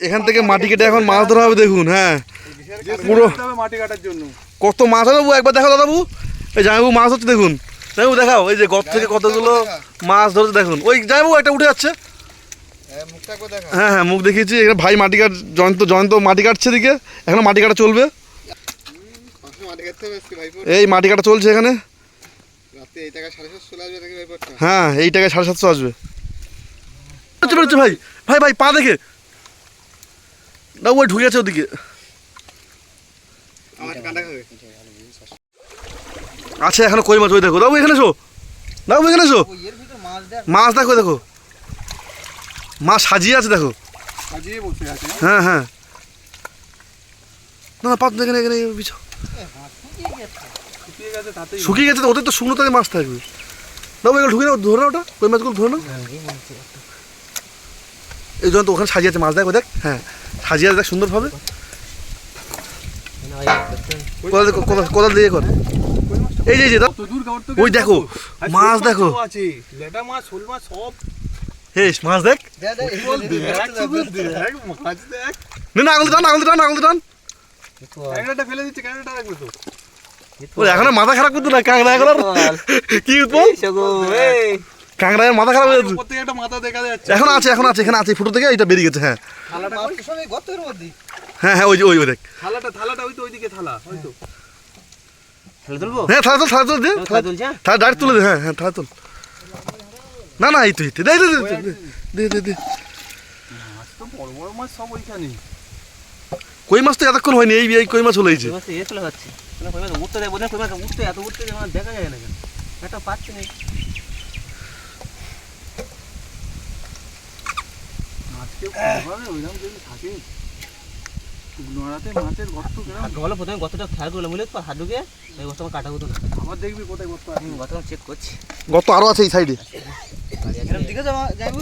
এখান থেকে মাটি কেটে এখন মাছ ধরা হবে দেখুন হ্যাঁ। পুরো মাটি কাটার জন্য কত মাছ হবে একবার দেখো দাদাবু এই জামাইবু মাছ হচ্ছে দেখুন। জামাইবু দেখাও, এই যে গত থেকে কতগুলো মাছ ধরছে দেখুন। ওই জামাইবু একটা উঠে যাচ্ছে। হ্যাঁ হ্যাঁ মুখ দেখিয়েছি। এখানে ভাই মাটি কাট, জয়ন্ত জয়ন্ত মাটি কাটছে দিকে এখনও মাটি কাটা চলবে। এই মাটি কাটা চলছে এখানে। হ্যাঁ এই টাকায় সাড়ে সাতশো আসবে। ভাই। ভাই ভাই, পা দেখে। না ওই ঢুকে গেছে ওদিকে। আছে এখনও কই মাছ? ওই দেখো। দাও এখানে এসো। দাও এখানে এর মাছ দেখো। দেখো মাছ সাজিয়ে আছে দেখো। হ্যাঁ হ্যাঁ। না না পাত এখানে এখানে বিছো শুকিয়ে গেছে। ওদের তো শুকনো তাতে মাছ থাকবে। দাও এগুলো ঢুকে নাও ধরে নাও ওটা। কই মাছগুলো ধরে নাও। এই জন্য তো ওখানে সাজিয়ে আছে মাছ দেখো দেখ। হ্যাঁ। সাজিয়ে দেখ সুন্দরভাবে? কোদাল দিয়ে- কোদাল- কোদাল দিয়ে কর? এই যে ওই দেখো মাছ দেখো। মাছ শোল মাছ সব। হে মাছ দেখ। না টান ফেলে দিচ্ছে ক্যামেরাটা রাখবে তো। এখন মাথা খারাপ করতো না কাঁকড়া এখন? কি উৎপল? কাঁকড়া মাথা খারাপ হয়ে যাচ্ছে। একটা মাথা দেখা যাচ্ছে। এখন আছে এখন আছে এখানে আছে ফুটো থেকে এটা বেরিয়ে গেছে হ্যাঁ। কই? হ্যাঁ হ্যাঁ ওই যে ওই ওই দেখ। থালাটা থালাটা ওই তো ওইদিকে থালা ওই তো। হ্যাঁ থালা তুল থালা তুল দে থালা ডাইরেক্ট তুলে দে হ্যাঁ হ্যাঁ থালা তুল। না না এই তো এই দে দে দে দে, দে দে দে মাছ তো বড় বড় মাছ সব ওইখানে। কই মাছ তো এতক্ষণ হয়নি এই এই কই মাছ হলো এই যে। দেখা যায় না কেন? একটা পাচ্ছে না। আজকে ভাবে ওইরকম যদি থাকে নোড়াতে মাছের গর্ত কেমন বলো প্রথমে গতটা খেয়াল করলাম বুঝলে তো হাত ঢুকে ওই গত আমার কাটা হতো না আবার দেখবি কোথায় গর্ত আছে আমি চেক করছি গত আরও আছে এই সাইডে দিকে যাইবো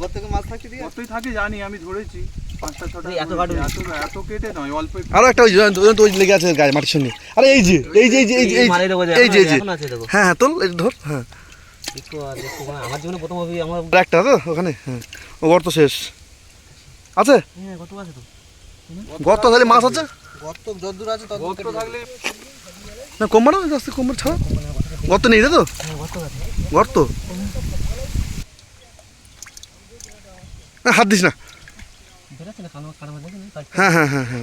গতকে মাছ গর্তই থাকে জানি আমি ধরেছি পাঁচটা ছটা এত? এত এত কেটে নয় অল্প আরও একটা ওই লেগে আছে গায়ে মাটির সঙ্গে আরে এই যে এই যে এই যে এই যে এই যে, মালের ওপরে এই যে এই যে এখন আছে দেখো হ্যাঁ হ্যাঁ তোল ধর হ্যাঁ আমার জীবনে প্রথম হবে আমার একটা তো ওখানে? হ্যাঁ। ও গর্ত শেষ। আছে? হ্যাঁ আছে তো। গর্ত তাহলে মাছ আছে? গত যতদূর আছে তত গর্ত থাকলে না কম্বার না আস্তে কম্বার ছাড়া। গর্ত নেই তো? হ্যাঁ আছে। গর্ত? না, হাত দিস না। হ্যাঁ হ্যাঁ হ্যাঁ হ্যাঁ।